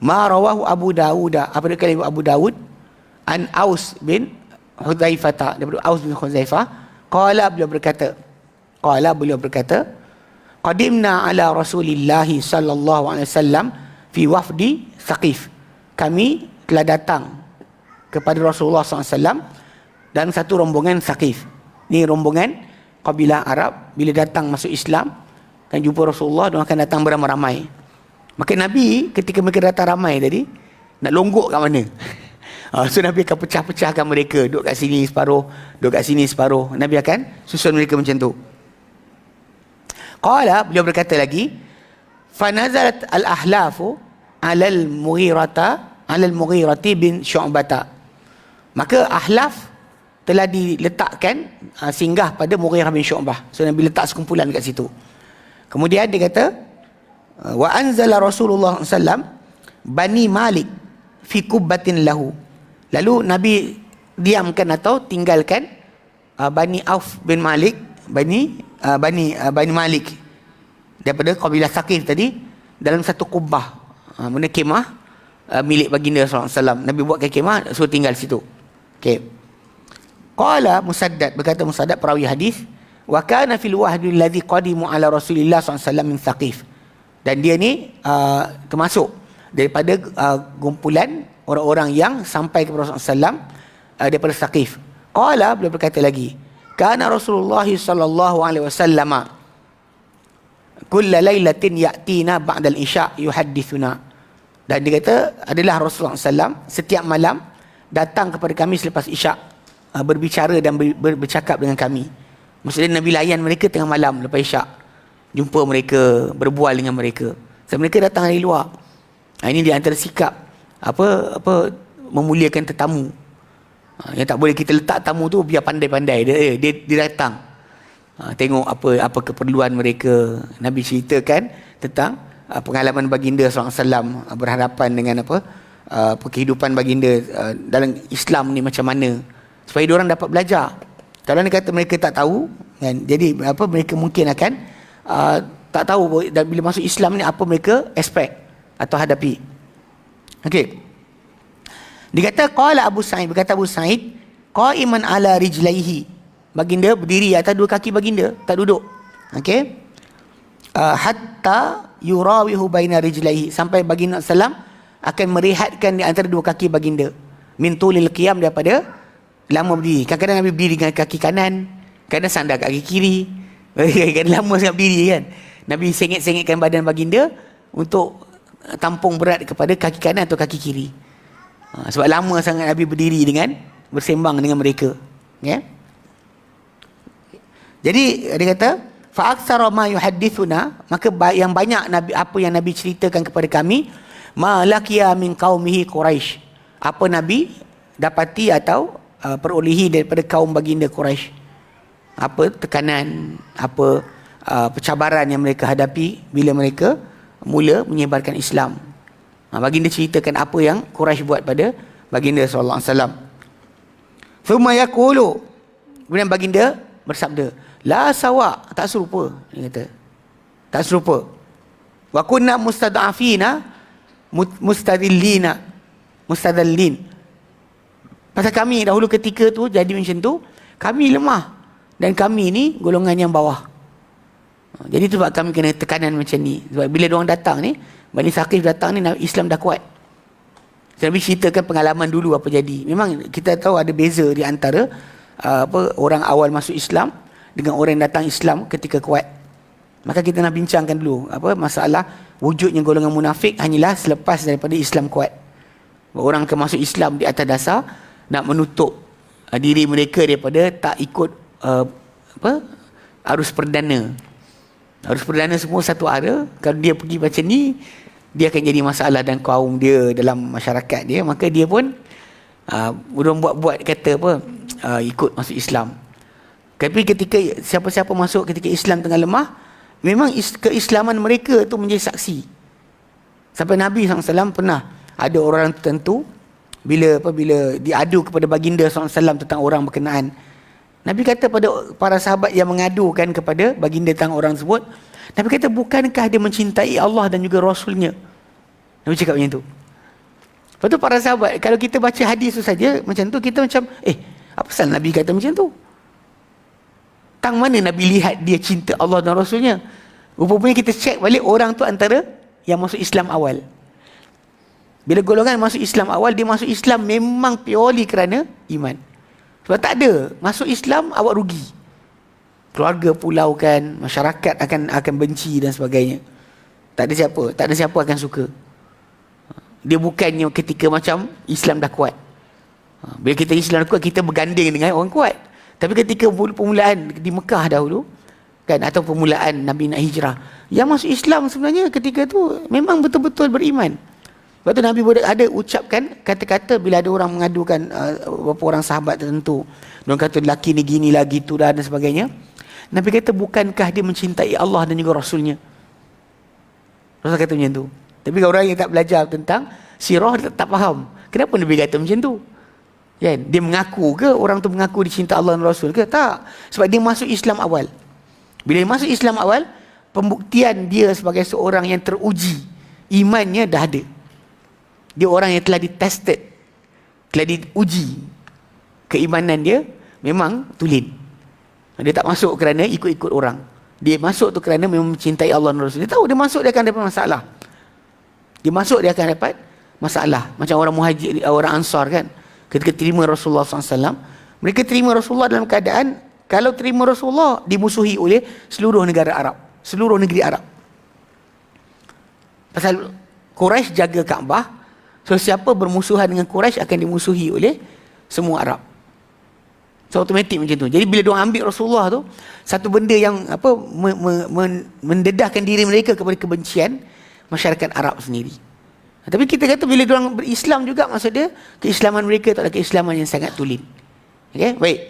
ma rawahu Abu Dawud apa dia kata Abu Dawud? An Aus bin Hudzaifah daripada Aus bin Hudzaifah. Qala beliau berkata qala beliau berkata qadimna ala Rasulillah sallallahu alaihi wasallam fi wafdi Saqif. Kami telah datang kepada Rasulullah SAW dan satu rombongan Saqif. Ni rombongan kabilah Arab. Bila datang masuk Islam dan jumpa Rasulullah dia akan datang beramai-ramai maka Nabi ketika mereka datang ramai tadi nak longgok kat mana? Uh, so Nabi akan pecah-pecahkan mereka. Duduk kat sini separuh Duduk kat sini separuh. Nabi akan susun mereka macam tu. Qala beliau berkata lagi Fanazalat al-ahlafu Alal mughirata Alal mughirati bin syu'bata. Maka ahlaf Telah diletakkan uh, Singgah pada mughirah bin syu'bah. So Nabi letak sekumpulan kat situ. Kemudian dia kata Wa anzala Rasulullah SAW Bani Malik Fi kubbatin lahu Lalu Nabi diamkan atau tinggalkan uh, Bani Auf bin Malik, Bani uh, Bani Bani Malik daripada kabilah Saqif tadi dalam satu kubah. Mana kemah milik baginda wasallam. Nabi buatkan kemah suruh tinggal situ. Okey. Qala Musaddad berkata Musaddad perawi hadis wa kana fil wahdi alladhi qadimu ala Rasulillah wasallam min Saqif. Dan dia ni uh, termasuk daripada uh, gumpulan orang-orang yang sampai kepada Rasulullah SAW uh, daripada Saqif. Qala beliau berkata lagi, kana Rasulullah sallallahu alaihi wasallam kulla lailatin ya'tina ba'da al-isya yuhaddithuna. Dan dia kata adalah Rasulullah SAW setiap malam datang kepada kami selepas isyak uh, berbicara dan ber, bercakap dengan kami. Maksudnya Nabi layan mereka tengah malam lepas isyak. Jumpa mereka, berbual dengan mereka. So, mereka datang dari luar. Nah, ini di antara sikap apa apa memuliakan tetamu. Ha, yang tak boleh kita letak tamu tu biar pandai-pandai dia, eh, dia dia datang. Ha, tengok apa apa keperluan mereka. Nabi ceritakan tentang uh, pengalaman baginda SAW uh, berhadapan dengan apa uh, kehidupan baginda uh, dalam Islam ni macam mana supaya dia orang dapat belajar. Kalau ni kata mereka tak tahu kan jadi apa mereka mungkin akan uh, tak tahu dan bila masuk Islam ni apa mereka expect atau hadapi. Okey. Dikata qala Abu Sa'id berkata Abu Sa'id qaiman ala rijlaihi. Baginda berdiri atas dua kaki baginda, tak duduk. Okey. Uh, hatta yurawihu baina rijlaihi sampai baginda sallam akan merehatkan di antara dua kaki baginda. Min tulil qiyam daripada lama berdiri. Kadang-kadang Nabi berdiri dengan kaki kanan, kadang sandar kaki kiri. Kadang-kadang lama sangat berdiri kan. Nabi sengit-sengitkan badan baginda untuk tampung berat kepada kaki kanan atau kaki kiri. Ha, sebab lama sangat Nabi berdiri dengan bersembang dengan mereka. Ya. Jadi dia kata fa aktsara ma yuhaddithuna maka yang banyak Nabi apa yang Nabi ceritakan kepada kami ma laqiya min qaumihi quraish. Apa Nabi dapati atau uh, perolehi daripada kaum baginda Quraisy. Apa tekanan, apa uh, pencabaran yang mereka hadapi bila mereka mula menyebarkan Islam. Ha, baginda ceritakan apa yang Quraisy buat pada baginda sallallahu alaihi wasallam. Thumma yaqulu Kemudian baginda bersabda, la sawa, tak serupa dia kata. Tak serupa. Wa kunna mustad'afina mustadillina mustadallin. Pasal kami dahulu ketika tu jadi macam tu, kami lemah dan kami ni golongan yang bawah. Jadi tu sebab kami kena tekanan macam ni. Sebab bila orang datang ni, Bani Saqif datang ni, Islam dah kuat. Nabi ceritakan pengalaman dulu apa jadi. Memang kita tahu ada beza di antara uh, apa orang awal masuk Islam dengan orang yang datang Islam ketika kuat. Maka kita nak bincangkan dulu apa masalah wujudnya golongan munafik hanyalah selepas daripada Islam kuat. Orang ke masuk Islam di atas dasar nak menutup uh, diri mereka daripada tak ikut uh, apa arus perdana harus perdana semua satu arah. Kalau dia pergi macam ni, dia akan jadi masalah dan kaum dia dalam masyarakat dia. Maka dia pun uh, buat-buat kata apa, uh, ikut masuk Islam. Tapi ketika siapa-siapa masuk ketika Islam tengah lemah, memang keislaman mereka tu menjadi saksi. Sampai Nabi SAW pernah ada orang tertentu bila apa bila diadu kepada baginda SAW tentang orang berkenaan Nabi kata pada para sahabat yang mengadukan kepada baginda tentang orang tersebut, Nabi kata bukankah dia mencintai Allah dan juga Rasulnya? Nabi cakap macam tu. Lepas tu para sahabat, kalau kita baca hadis tu saja, macam tu, kita macam, eh, apa salah Nabi kata macam tu? Tang mana Nabi lihat dia cinta Allah dan Rasulnya? Rupanya kita cek balik orang tu antara yang masuk Islam awal. Bila golongan masuk Islam awal, dia masuk Islam memang purely kerana iman. Sebab tak ada. Masuk Islam, awak rugi. Keluarga pulau kan, masyarakat akan akan benci dan sebagainya. Tak ada siapa. Tak ada siapa akan suka. Dia bukannya ketika macam Islam dah kuat. Ha, bila kita Islam dah kuat, kita berganding dengan orang kuat. Tapi ketika permulaan di Mekah dahulu, kan atau permulaan Nabi nak hijrah, yang masuk Islam sebenarnya ketika tu memang betul-betul beriman. Lepas tu Nabi ada ucapkan kata-kata bila ada orang mengadukan uh, beberapa orang sahabat tertentu. Dia kata lelaki ni gini lagi tu dah dan sebagainya. Nabi kata bukankah dia mencintai Allah dan juga Rasulnya? Rasul kata macam tu. Tapi orang yang tak belajar tentang sirah dia tak, faham. Kenapa Nabi kata macam tu? Kan? Dia mengaku ke orang tu mengaku dia cinta Allah dan Rasul ke? Tak. Sebab dia masuk Islam awal. Bila dia masuk Islam awal, pembuktian dia sebagai seorang yang teruji. Imannya dah ada. Dia orang yang telah ditested. Telah diuji. Keimanan dia memang tulen. Dia tak masuk kerana ikut-ikut orang. Dia masuk tu kerana memang mencintai Allah dan Rasul. Dia tahu dia masuk dia akan dapat masalah. Dia masuk dia akan dapat masalah. Macam orang muhajir, orang ansar kan. Ketika terima Rasulullah SAW. Mereka terima Rasulullah dalam keadaan. Kalau terima Rasulullah dimusuhi oleh seluruh negara Arab. Seluruh negeri Arab. Pasal Quraisy jaga Kaabah. So siapa bermusuhan dengan Quraisy akan dimusuhi oleh semua Arab. So automatik macam tu. Jadi bila dia ambil Rasulullah tu, satu benda yang apa me, me, me, mendedahkan diri mereka kepada kebencian, masyarakat Arab sendiri. Tapi kita kata bila orang berislam juga maksud dia keislaman mereka tak ada keislaman yang sangat tulen. Okey, baik.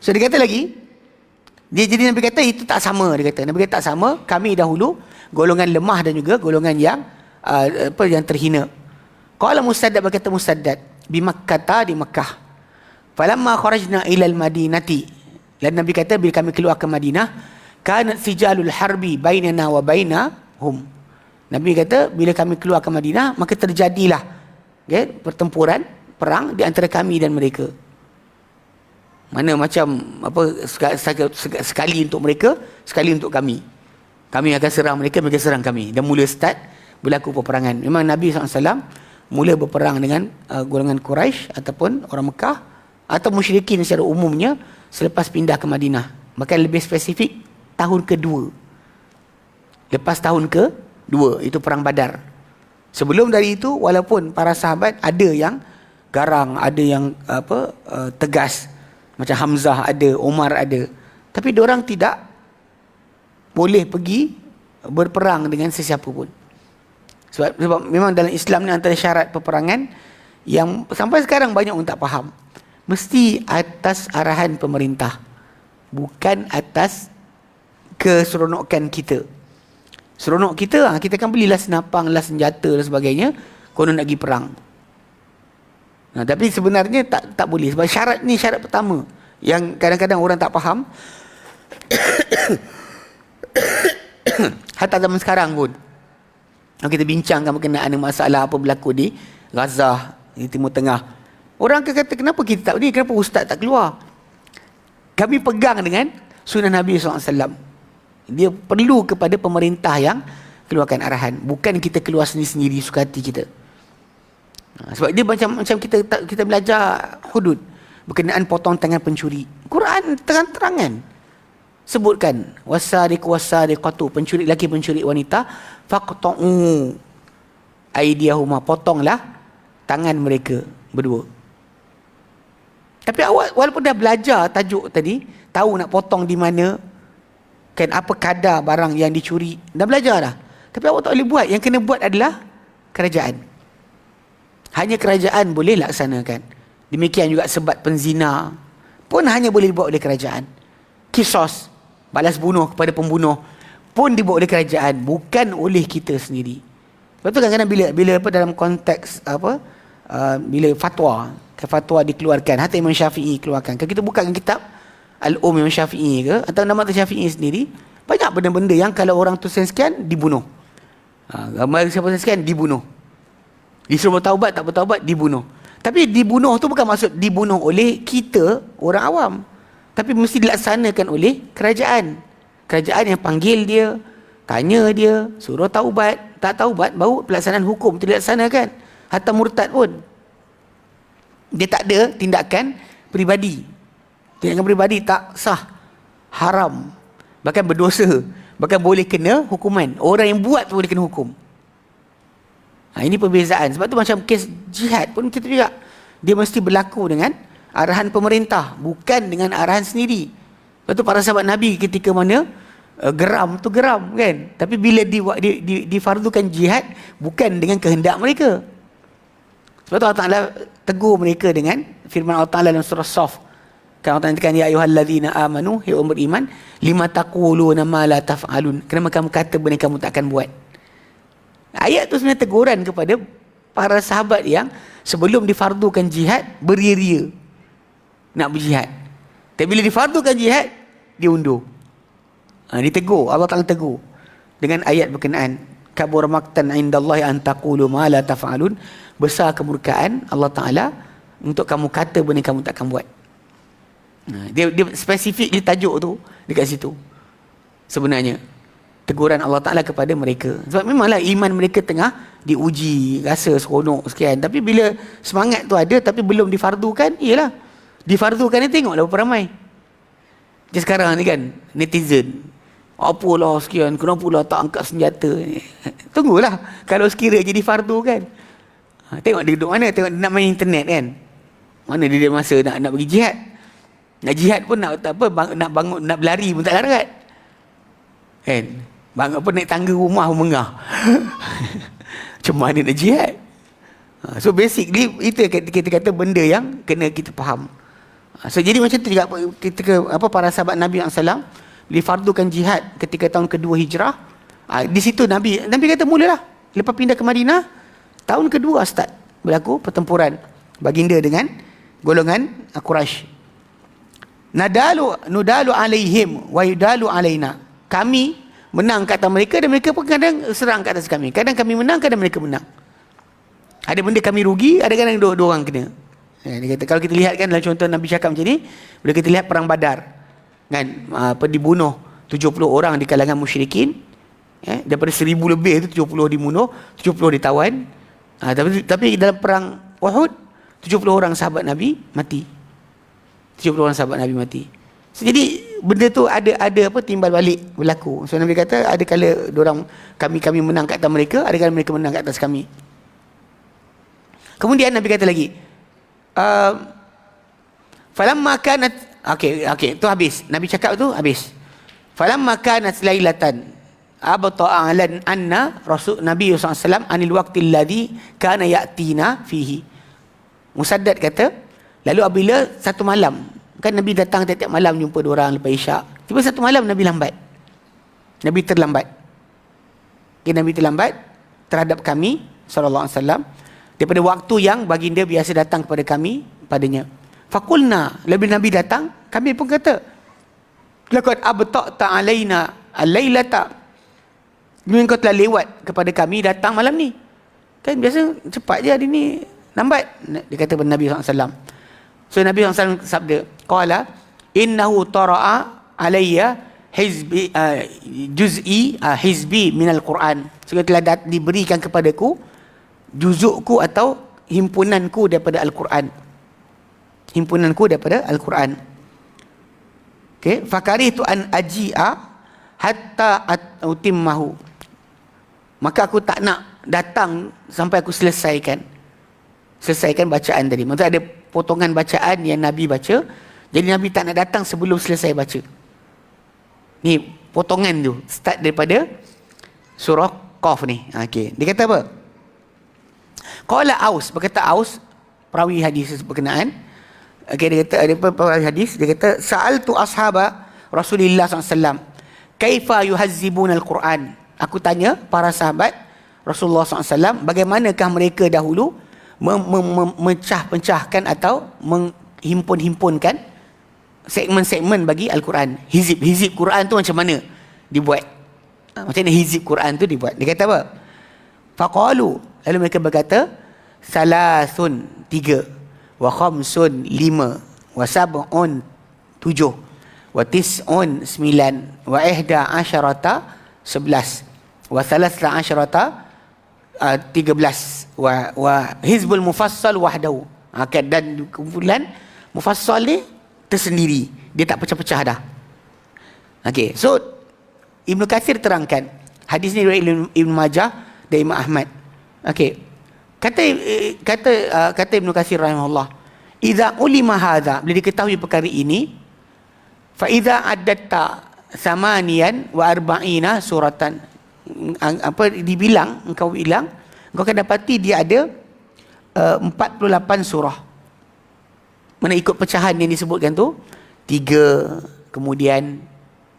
So dia kata lagi dia jadi Nabi kata itu tak sama dia kata. Nabi kata tak sama, kami dahulu golongan lemah dan juga golongan yang uh, apa yang terhina. Qala Musaddad berkata Musaddad di Makkah di Makkah. Falamma kharajna ila al-Madinati. Dan Nabi kata bila kami keluar ke Madinah, kanat sijalul harbi bainana wa bainahum. Nabi kata bila kami keluar ke Madinah maka terjadilah okay, pertempuran perang di antara kami dan mereka. Mana macam apa sekali untuk mereka, sekali untuk kami. Kami akan serang mereka, mereka serang kami. Dan mula start berlaku peperangan. Memang Nabi SAW mula berperang dengan uh, golongan Quraisy ataupun orang Mekah atau musyrikin secara umumnya selepas pindah ke Madinah. Bahkan lebih spesifik tahun kedua. Lepas tahun ke Dua, itu perang badar. Sebelum dari itu, walaupun para sahabat ada yang garang, ada yang apa uh, tegas. Macam Hamzah ada, Omar ada. Tapi orang tidak boleh pergi berperang dengan sesiapa pun. Sebab, sebab memang dalam Islam ni antara syarat peperangan yang sampai sekarang banyak orang tak faham. Mesti atas arahan pemerintah. Bukan atas keseronokan kita. Seronok kita, ha, kita kan belilah senapang, lah senjata dan sebagainya. Konon nak pergi perang. Nah, tapi sebenarnya tak tak boleh. Sebab syarat ni syarat pertama. Yang kadang-kadang orang tak faham. Hatta zaman sekarang pun. Kita bincangkan berkenaan dengan masalah apa berlaku di Gaza, di Timur Tengah. Orang akan kata, kenapa kita tak boleh? Kenapa ustaz tak keluar? Kami pegang dengan sunnah Nabi SAW dia perlu kepada pemerintah yang keluarkan arahan bukan kita keluar sendiri-sendiri suka hati kita ha, sebab dia macam macam kita kita belajar hudud berkenaan potong tangan pencuri Quran terang-terangan sebutkan wasariq wasariqatu pencuri lelaki pencuri wanita faqta'u aydiyahuma potonglah tangan mereka berdua. Tapi awak walaupun dah belajar tajuk tadi tahu nak potong di mana kan apa kadar barang yang dicuri dah belajar dah. Tapi awak tak boleh buat yang kena buat adalah kerajaan. Hanya kerajaan boleh laksanakan. Demikian juga sebab penzina pun hanya boleh dibuat oleh kerajaan. Kisos balas bunuh kepada pembunuh pun dibuat oleh kerajaan bukan oleh kita sendiri sebab tu kadang-kadang bila bila apa dalam konteks apa uh, bila fatwa fatwa dikeluarkan hatta Imam Syafi'i keluarkan kalau kita buka kitab Al-Um Imam Syafi'i ke atau nama Syafi'i sendiri banyak benda-benda yang kalau orang tu sekian dibunuh. Ha, ramai siapa sekian dibunuh. Disuruh bertaubat, tak bertaubat, dibunuh. Tapi dibunuh tu bukan maksud dibunuh oleh kita, orang awam. Tapi mesti dilaksanakan oleh kerajaan. Kerajaan yang panggil dia, tanya dia, suruh taubat. Tak taubat, baru pelaksanaan hukum tu dilaksanakan. Hatta murtad pun. Dia tak ada tindakan peribadi. Tindakan peribadi tak sah. Haram. Bahkan berdosa. Bahkan boleh kena hukuman. Orang yang buat boleh kena hukum. Ha, ini perbezaan. Sebab tu macam kes jihad pun kita juga. Dia mesti berlaku dengan arahan pemerintah. Bukan dengan arahan sendiri. Sebab tu para sahabat Nabi ketika mana uh, geram tu geram kan. Tapi bila di, di, di, difardukan jihad, bukan dengan kehendak mereka. Sebab tu Allah Ta'ala tegur mereka dengan firman Allah Ta'ala dalam surah Saf. Kan Allah Ta'ala Ya ayuhalladzina amanu, ya umur iman, lima taquluna ma la taf'alun. Kenapa kamu kata benda kamu tak akan buat? Ayat tu sebenarnya teguran kepada para sahabat yang sebelum difardukan jihad beria-ria nak berjihad. Tapi bila difardukan jihad diundur. Ha, ditegur, Allah Taala tegur dengan ayat berkenaan kabur maktan indallahi ma la taf'alun besar kemurkaan Allah Taala untuk kamu kata benda kamu tak akan buat. Ha, dia dia spesifik dia tajuk tu dekat situ. Sebenarnya teguran Allah Ta'ala kepada mereka. Sebab memanglah iman mereka tengah diuji, rasa seronok sekian. Tapi bila semangat tu ada tapi belum difardukan, iyalah. Difardukan ni tengoklah berapa ramai. Dia sekarang ni kan, netizen. Apalah sekian, kenapa lah tak angkat senjata ni. Tunggulah kalau sekiranya kan. Ha, tengok dia duduk mana, tengok dia nak main internet kan. Mana dia masa nak nak pergi jihad. Nak jihad pun nak tak apa, nak bangun, nak berlari pun tak larat. Kan? Bang apa naik tangga rumah pun mengah. Macam mana nak jihad? Ha, so basically itu kita kata benda yang kena kita faham. Ha, so jadi macam tu juga kita ke apa para sahabat Nabi SAW difardukan jihad ketika tahun kedua hijrah. Ha, di situ Nabi Nabi kata mulalah lepas pindah ke Madinah tahun kedua start berlaku pertempuran baginda dengan golongan Quraisy. Nadalu nudalu alaihim wa yudalu alaina. Kami menang ke atas mereka dan mereka pun kadang serang ke atas kami. Kadang kami menang, kadang mereka menang. Ada benda kami rugi, ada kadang dua, dua orang kena. Ya, dia kata, kalau kita lihat kan dalam contoh Nabi cakap macam ni, bila kita lihat perang badar, kan, apa dibunuh 70 orang di kalangan musyrikin, ya, daripada 1000 lebih itu 70 dibunuh, 70 ditawan. Ha, tapi, tapi dalam perang Uhud, 70 orang sahabat Nabi mati. 70 orang sahabat Nabi mati. So, jadi benda tu ada ada apa timbal balik berlaku. So Nabi kata ada kala orang kami kami menang kat atas mereka, ada kala mereka menang kat atas kami. Kemudian Nabi kata lagi, uh, falamma kanat okey okey tu habis. Nabi cakap tu habis. Falamma kanat lailatan abta a'lan anna rasul Nabi SAW anil waqti alladhi kana ya'tina fihi. Musaddad kata, lalu apabila satu malam Kan Nabi datang tiap-tiap malam jumpa dua orang lepas isyak. Tiba satu malam Nabi lambat. Nabi terlambat. Okay, Nabi terlambat terhadap kami sallallahu alaihi wasallam daripada waktu yang baginda biasa datang kepada kami padanya. Fakulna, lebih Nabi datang, kami pun kata, "Laqad abta'ta alaina al-lailata." Engkau telah lewat kepada kami datang malam ni. Kan biasa cepat je hari ni lambat. Dia kata kepada Nabi SAW. So Nabi SAW sabda, Qala, innahu tara'a alayya hizbi, uh, juz'i uh, hizbi minal Quran. So telah dat, diberikan kepadaku, juzukku atau himpunanku daripada Al-Quran. Himpunanku daripada Al-Quran. Okay. Fakari itu an aji'a hatta utimmahu. Maka aku tak nak datang sampai aku selesaikan. Selesaikan bacaan tadi. Maksudnya ada potongan bacaan yang Nabi baca. Jadi Nabi tak nak datang sebelum selesai baca. Ni potongan tu. Start daripada surah Qaf ni. Ha, okay. Dia kata apa? Qala Aus. Berkata Aus. Perawi hadis berkenaan. Okay, dia kata, ada perawi hadis. Dia kata, Sa'al tu ashaba Rasulullah SAW. Kaifa yuhazzibun al-Quran. Aku tanya para sahabat Rasulullah SAW. Bagaimanakah mereka dahulu memecah-pecahkan atau menghimpun-himpunkan segmen-segmen bagi Al-Quran. Hizib-hizib Quran tu macam mana dibuat? Ha, macam mana hizib Quran tu dibuat? Dia kata apa? Faqalu. Lalu mereka berkata, salasun tiga. Wa khamsun lima. Wa sab'un tujuh. Wa tis'un sembilan. Wa ihda asyarata sebelas. Wa thalatha asyarata tiga belas. Wa, wa hizbul mufassal wahdahu. Okay, dan kumpulan mufassal ni tersendiri. Dia tak pecah-pecah dah. Okey, so Ibnu Katsir terangkan hadis ni riwayat Ibnu Majah dan Imam Ahmad. Okey. Kata kata uh, kata Ibnu Katsir rahimahullah, "Idza ulima hadza," bila diketahui perkara ini, fa idza adatta samanian wa arba'ina suratan. Apa dibilang engkau bilang engkau akan dapati dia ada uh, 48 surah. Mana ikut pecahan yang disebutkan tu? Tiga kemudian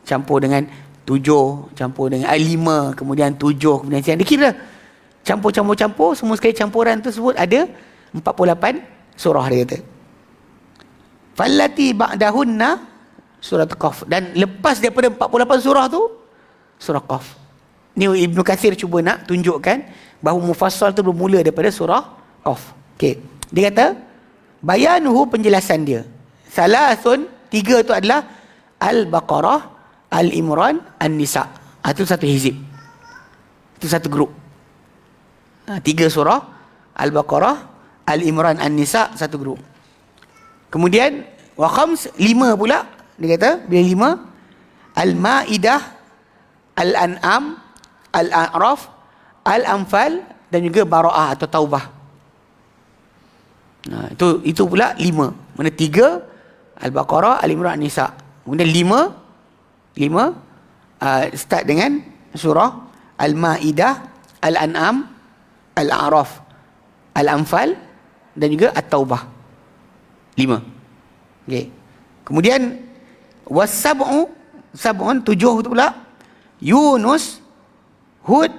campur dengan tujuh campur dengan ah, lima kemudian tujuh kemudian dia kira campur-campur-campur semua sekali campuran tersebut ada 48 surah dia kata fallati ba'dahunna surah qaf dan lepas daripada 48 surah tu surah qaf ni Ibnu Katsir cuba nak tunjukkan bahawa mufassal tu bermula daripada surah qaf okey dia kata bayanuhu penjelasan dia salasun tiga tu adalah al-baqarah Al-Imran, An-Nisa. Itu satu hizib. Itu satu grup. Ha, tiga surah. Al-Baqarah, Al-Imran, An-Nisa, satu grup. Kemudian, wa khams, lima pula. Dia kata, bila lima. Al-Ma'idah, Al-An'am, Al-A'raf, Al-Anfal, dan juga Bara'ah atau Taubah. Nah, itu itu pula lima. Mana tiga, Al-Baqarah, Al-Imran, An-Nisa. Kemudian lima, lima uh, start dengan surah Al-Ma'idah, Al-An'am, Al-A'raf, Al-Anfal dan juga At-Taubah. Lima. Okay. Kemudian wasab'u sab'un tujuh tu pula Yunus, Hud,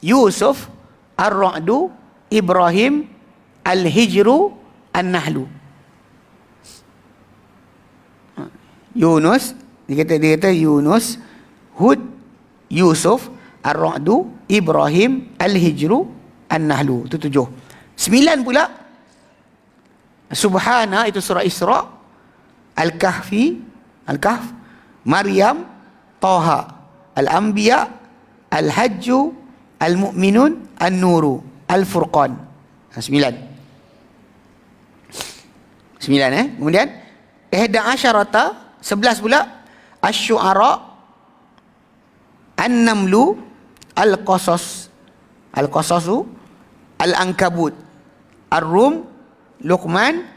Yusuf, Ar-Ra'du, Ibrahim, Al-Hijru, An-Nahlu. Yunus, dia kata dia kata Yunus, Hud, Yusuf, Ar-Ra'du, Ibrahim, Al-Hijru, An-Nahlu. Itu tujuh. Sembilan pula. Subhana itu surah Isra. Al-Kahfi, Al-Kahf, Maryam, Taha, Al-Anbiya, Al-Hajju, Al-Mu'minun, An-Nuru, Al-Furqan. Ha, sembilan. Sembilan eh. Kemudian, Ihda asyarata, sebelas pula, Asy'ara An-Namlu Al-Qasas Al-Qasasu Al-Ankabut Ar-Rum Luqman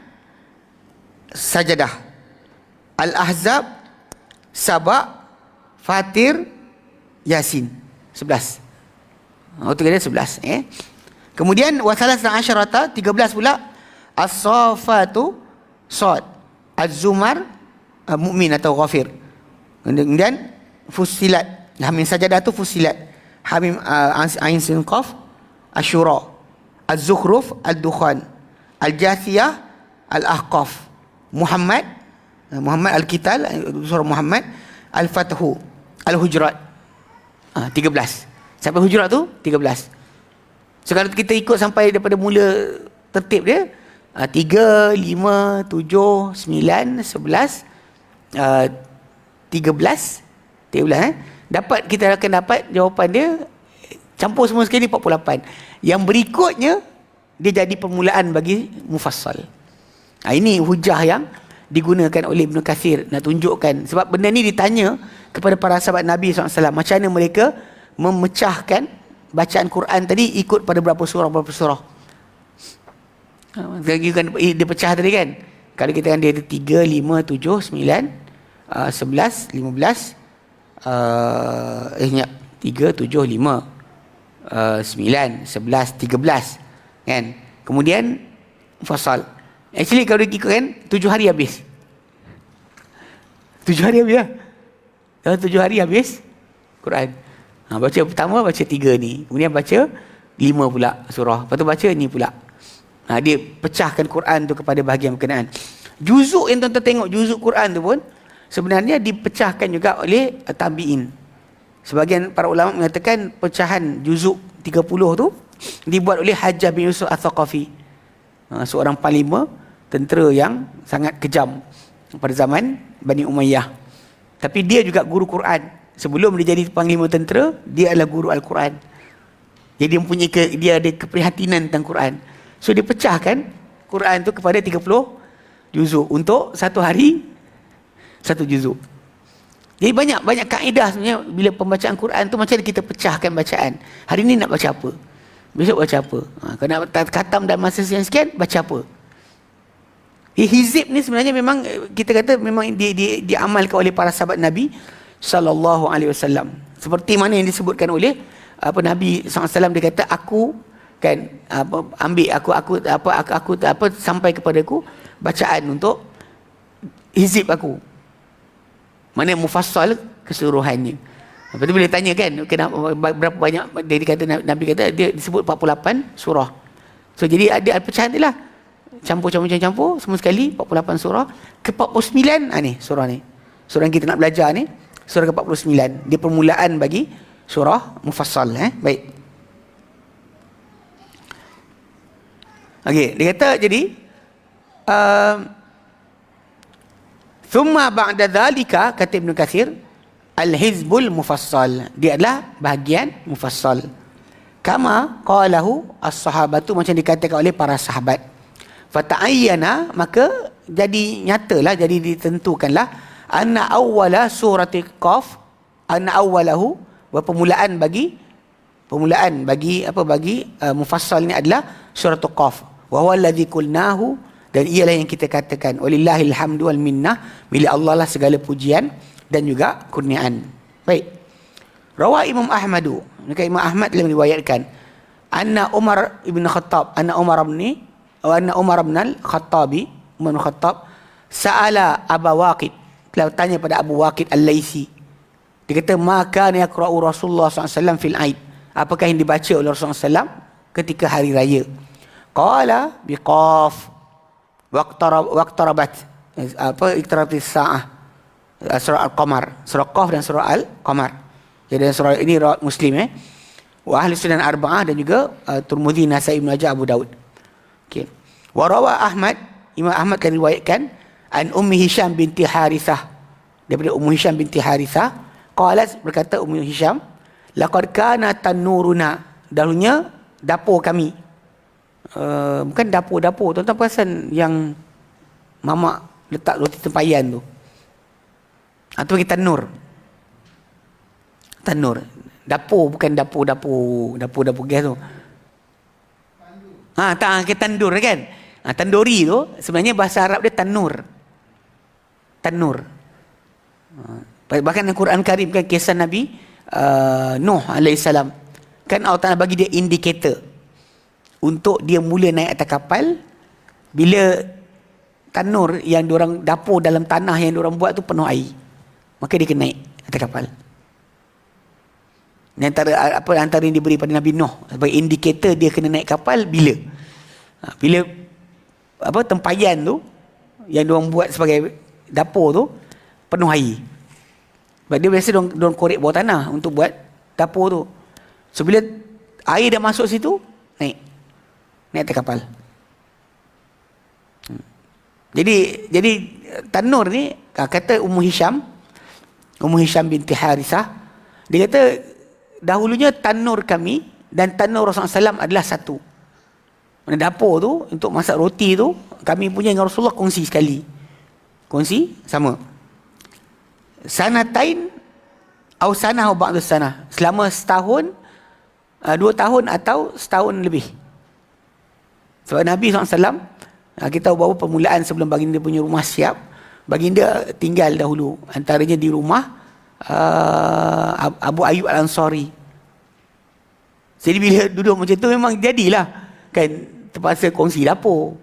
Sajadah Al-Ahzab Sabah Fatir Yasin 11 Oh tu kira 11 eh Kemudian wasalasa asyarata 13 pula As-Safatu Sad Az-Zumar uh, Mu'min atau Ghafir Kemudian fusilat. Hamim sajadah tu fusilat. Hamim uh, ain sin qaf asyura. Az-zukhruf ad-dukhan. Al-jathiyah al-ahqaf. Muhammad uh, Muhammad al-Kital surah Muhammad al-Fathu al-Hujurat. Ah uh, 13. Sampai Hujurat tu 13. So kalau kita ikut sampai daripada mula tertib dia uh, 3 5 7 9 11 uh, 13 13 eh dapat kita akan dapat jawapan dia campur semua sekali 48 yang berikutnya dia jadi permulaan bagi mufassal. Ha, ini hujah yang digunakan oleh Ibn Kathir nak tunjukkan. Sebab benda ni ditanya kepada para sahabat Nabi SAW macam mana mereka memecahkan bacaan Quran tadi ikut pada berapa surah berapa surah. Ha, dia pecah tadi kan? Kalau kita kan dia ada 3, 5, 7, 9 uh, 11, 15, uh, eh ingat, 3, 7, 5, uh, 9, 11, 13. Kan? Kemudian, fasal. Actually, kalau dia kan, 7 hari habis. 7 hari habis lah. Dalam 7 hari habis, Quran. Ha, baca pertama, baca 3 ni. Kemudian baca 5 pula surah. Lepas tu baca ni pula. Ha, dia pecahkan Quran tu kepada bahagian berkenaan. Juzuk yang tuan-tuan tengok, juzuk Quran tu pun, sebenarnya dipecahkan juga oleh tabi'in. Sebagian para ulama mengatakan pecahan juzuk 30 tu dibuat oleh Hajjah bin Yusuf Al-Thaqafi. Ha, seorang panglima tentera yang sangat kejam pada zaman Bani Umayyah. Tapi dia juga guru Quran. Sebelum dia jadi panglima tentera, dia adalah guru Al-Quran. Jadi dia mempunyai ke, dia ada keprihatinan tentang Quran. So dia pecahkan Quran tu kepada 30 juzuk untuk satu hari satu juzuk. Jadi banyak banyak kaedah sebenarnya bila pembacaan Quran tu macam kita pecahkan bacaan. Hari ni nak baca apa? Besok baca apa? Ha, kalau nak khatam dalam masa sekian sekian baca apa? Eh, hizib ni sebenarnya memang eh, kita kata memang dia dia diamalkan oleh para sahabat Nabi sallallahu alaihi wasallam. Seperti mana yang disebutkan oleh apa Nabi SAW dia kata aku kan apa ambil aku aku apa aku, aku apa sampai kepada aku bacaan untuk hizib aku. Mana mufassal keseluruhannya. Lepas tu boleh tanya kan kenapa berapa banyak dia kata Nabi kata dia disebut 48 surah. So jadi ada pecahan dia lah. Campur-campur-campur semua sekali 48 surah. Ke 49 ah ni surah ni. Surah yang kita nak belajar ni surah ke 49 dia permulaan bagi surah mufassal eh. Baik. Okey dia kata jadi uh, thumma ba'da dhalika kata Ibn Kathir al-hizbul mufassal. Dia adalah bahagian mufassal. Kama qalahu as-sahabatu macam dikatakan oleh para sahabat. Fata'ayyana maka jadi nyatalah jadi ditentukanlah anna awwala surati qaf anna awwalahu wa permulaan bagi permulaan bagi apa bagi uh, mufassal ni adalah surat qaf. Wa huwa alladhi qulnahu dan ialah yang kita katakan walillahil hamdu wal minnah milik Allah lah segala pujian dan juga kurniaan. Baik. Rawa imam ahmadu. Maka imam ahmad telah meriwayatkan anna umar ibn khattab anna umar ibn wa anna Umar bin Al-Khattabi Umar bin Khattab sa'ala Abu Waqid. Telah tanya pada Abu Waqid Al-Laisi. Dia kata maka yaqra'u Rasulullah SAW fil aid apakah yang dibaca oleh Rasulullah SAW ketika hari raya? Qala biqaf waqtarabat. Apa iktaratis sa'ah. Surah al-qamar. Surah qaf dan surah al-qamar. Jadi surah ini riwayat muslim eh. Wa ahli sunan arba'ah dan juga uh, Turmudi Nasai Ibn Majah Abu Daud Okay. Warawa Ahmad, Imam Ahmad kan riwayatkan an Ummi Hisham binti Harithah. Daripada Ummu Hisham binti Harithah qalat berkata Ummu Hisham laqad kana tanuruna. Dahulunya dapur kami uh, bukan dapur-dapur. Tuan-tuan perasan yang mamak letak roti tempayan tu? Atau kita tanur. Tanur. Dapur bukan dapur-dapur dapur-dapur gas tu. Ha, tak ke tandur kan? Ha, tanduri tu sebenarnya bahasa Arab dia tanur. Tanur. Ha, bahkan dalam Quran Karim kan kisah Nabi uh, Nuh alaihissalam. Kan Allah Taala bagi dia indikator untuk dia mula naik atas kapal bila tanur yang orang dapur dalam tanah yang orang buat tu penuh air. Maka dia kena naik atas kapal. Ini antara apa antara yang diberi pada Nabi Nuh sebagai indikator dia kena naik kapal bila? Ha, bila apa tempayan tu yang dia buat sebagai dapur tu penuh air. Sebab dia biasa dia orang korek bawah tanah untuk buat dapur tu. So bila air dah masuk situ, naik. Atas kapal. Hmm. Jadi jadi tanur ni kata Ummu Hisham Ummu Hisham binti Harithah dia kata dahulunya tanur kami dan tanur Rasulullah SAW adalah satu. Mana dapur tu untuk masak roti tu kami punya dengan Rasulullah kongsi sekali. Kongsi sama. Sanatain atau sana atau ba'du sana. Selama setahun, uh, dua tahun atau setahun lebih. Sebab Nabi SAW, uh, kita tahu bahawa permulaan sebelum baginda punya rumah siap, baginda tinggal dahulu. Antaranya di rumah uh, Abu Ayyub Al-Ansari. Jadi bila duduk macam tu memang jadilah kan terpaksa kongsi dapur.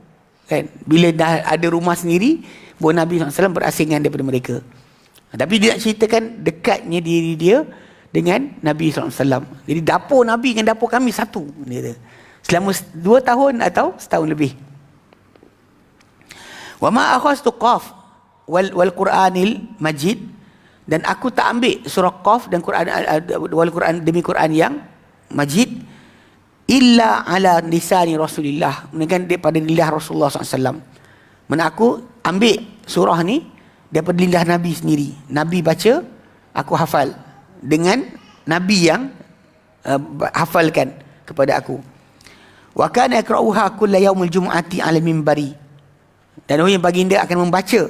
Kan bila dah ada rumah sendiri, buat Nabi SAW berasingan daripada mereka. Tapi dia nak ceritakan dekatnya diri dia dengan Nabi SAW. Jadi dapur Nabi dengan dapur kami satu. Dia Selama dua tahun atau setahun lebih. Wa ma akhastu qaf wal, wal Quranil Majid dan aku tak ambil surah Qaf dan Quran wal Quran demi Quran yang Majid illa ala lisani Rasulullah melainkan daripada lidah Rasulullah SAW mana aku ambil surah ni daripada lidah Nabi sendiri. Nabi baca aku hafal dengan Nabi yang uh, hafalkan kepada aku wa kana yaqra'uha kulla yaumil jumu'ati 'ala minbari. Dan yang baginda akan membaca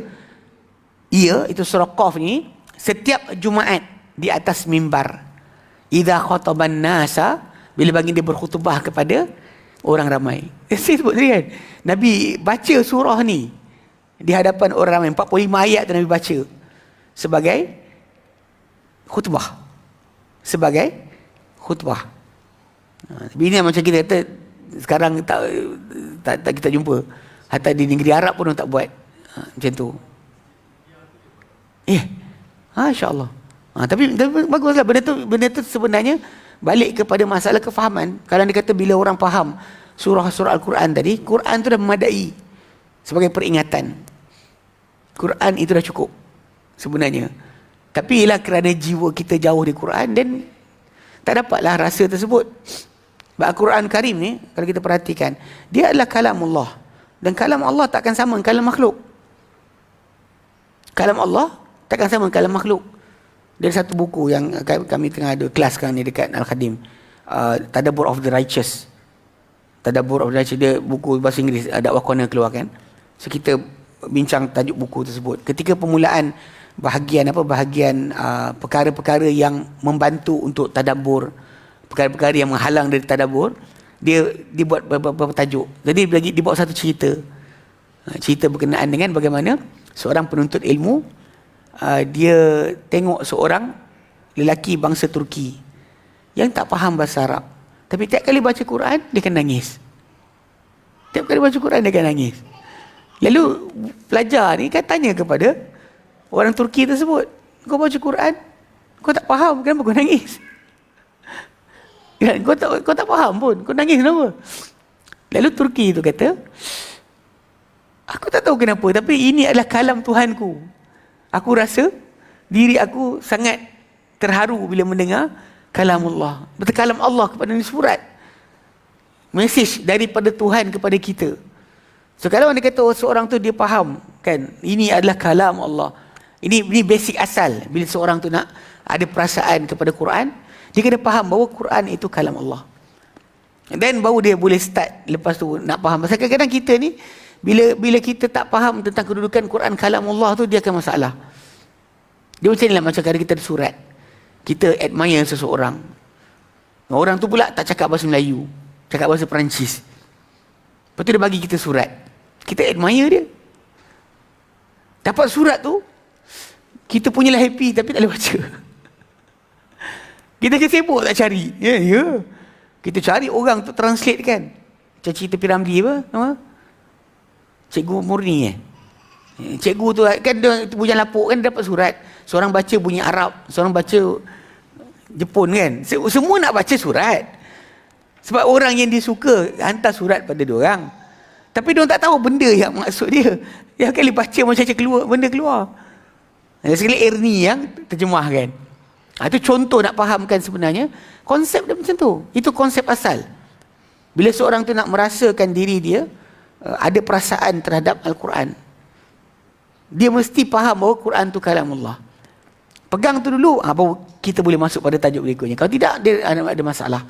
ia itu surah qaf ni setiap jumaat di atas mimbar idza khataban nasa bila baginda berkhutbah kepada orang ramai. Saya sebut tadi kan nabi baca surah ni di hadapan orang ramai. 45 ayat tu nabi baca sebagai khutbah. Sebagai khutbah. Ha, ini macam kita kata sekarang tak, tak, tak kita jumpa. Hatta di negeri Arab pun tak buat ha, macam tu. Eh Masya Allah ha, tapi, tapi baguslah benda tu, benda tu sebenarnya balik kepada masalah kefahaman. Kalau dia kata bila orang faham surah-surah Al-Quran tadi Quran tu dah memadai sebagai peringatan. Quran itu dah cukup sebenarnya. Tapi ialah kerana jiwa kita jauh dari Quran dan tak dapatlah rasa tersebut sebab Al-Quran Karim ni, kalau kita perhatikan, dia adalah kalam Allah. Dan kalam Allah takkan sama dengan kalam makhluk. Kalam Allah takkan sama dengan kalam makhluk. Dari satu buku yang kami tengah ada kelas sekarang ni dekat Al-Khadim. Uh, Tadabur of the Righteous. Tadabur of the Righteous, dia buku bahasa Inggeris, ada Corner keluarkan. So kita bincang tajuk buku tersebut. Ketika permulaan bahagian apa bahagian uh, perkara-perkara yang membantu untuk tadabbur perkara-perkara yang menghalang dari tadabur dia dibuat beberapa tajuk. Jadi dia dibawa satu cerita. Ha, cerita berkenaan dengan bagaimana seorang penuntut ilmu uh, dia tengok seorang lelaki bangsa Turki yang tak faham bahasa Arab. Tapi tiap kali baca Quran dia akan nangis. Tiap kali baca Quran dia akan nangis. Lalu pelajar ni kan tanya kepada orang Turki tersebut kau baca Quran? Kau tak faham? Kenapa kau nangis Ya, kau tak kau tak faham pun. Kau nangis kenapa? Lalu Turki itu kata, aku tak tahu kenapa tapi ini adalah kalam Tuhanku. Aku rasa diri aku sangat terharu bila mendengar kalam Allah. Betul kalam Allah kepada ni surat. Mesej daripada Tuhan kepada kita. So kalau dia kata oh, seorang tu dia faham kan ini adalah kalam Allah. Ini ini basic asal bila seorang tu nak ada perasaan kepada Quran, dia kena faham bahawa Quran itu kalam Allah. Dan baru dia boleh start lepas tu nak faham. Pasal kadang-kadang kita ni bila bila kita tak faham tentang kedudukan Quran kalam Allah tu dia akan masalah. Dia macam ni lah macam kadang kita ada surat. Kita admire seseorang. Orang tu pula tak cakap bahasa Melayu. Cakap bahasa Perancis. Lepas tu dia bagi kita surat. Kita admire dia. Dapat surat tu, kita punyalah happy tapi tak boleh baca. Kita je sibuk tak cari. Ya, yeah, ya. Yeah. Kita cari orang untuk translate kan. Macam cerita Piramli apa? Nama? Cikgu Murni eh? Cikgu tu kan dia punya lapuk kan dapat surat. Seorang baca bunyi Arab, seorang baca Jepun kan. Semua nak baca surat. Sebab orang yang dia suka hantar surat pada dia orang. Tapi dia tak tahu benda yang maksud dia. Dia kali baca macam keluar, benda keluar. Sekali Erni yang terjemahkan. Ha, itu contoh nak fahamkan sebenarnya konsep dia macam tu. Itu konsep asal. Bila seorang tu nak merasakan diri dia uh, ada perasaan terhadap Al-Quran. Dia mesti faham bahawa Quran tu kalam Allah. Pegang tu dulu, ha, baru kita boleh masuk pada tajuk berikutnya. Kalau tidak, dia ada masalah.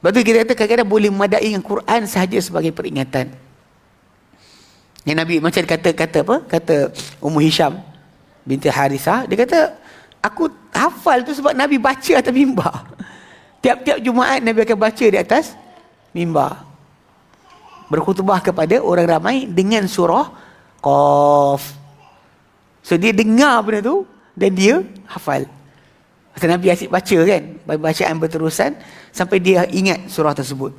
Sebab tu kita kata kadang-kadang boleh memadai dengan Quran sahaja sebagai peringatan. Yang Nabi macam kata kata apa? Kata Ummu Hisham binti Harisah, dia kata Aku hafal tu sebab Nabi baca atas mimbar. Tiap-tiap Jumaat Nabi akan baca di atas mimbar. Berkhutbah kepada orang ramai dengan surah Qaf. So dia dengar benda tu dan dia hafal. Nabi asyik baca kan. Bacaan berterusan sampai dia ingat surah tersebut.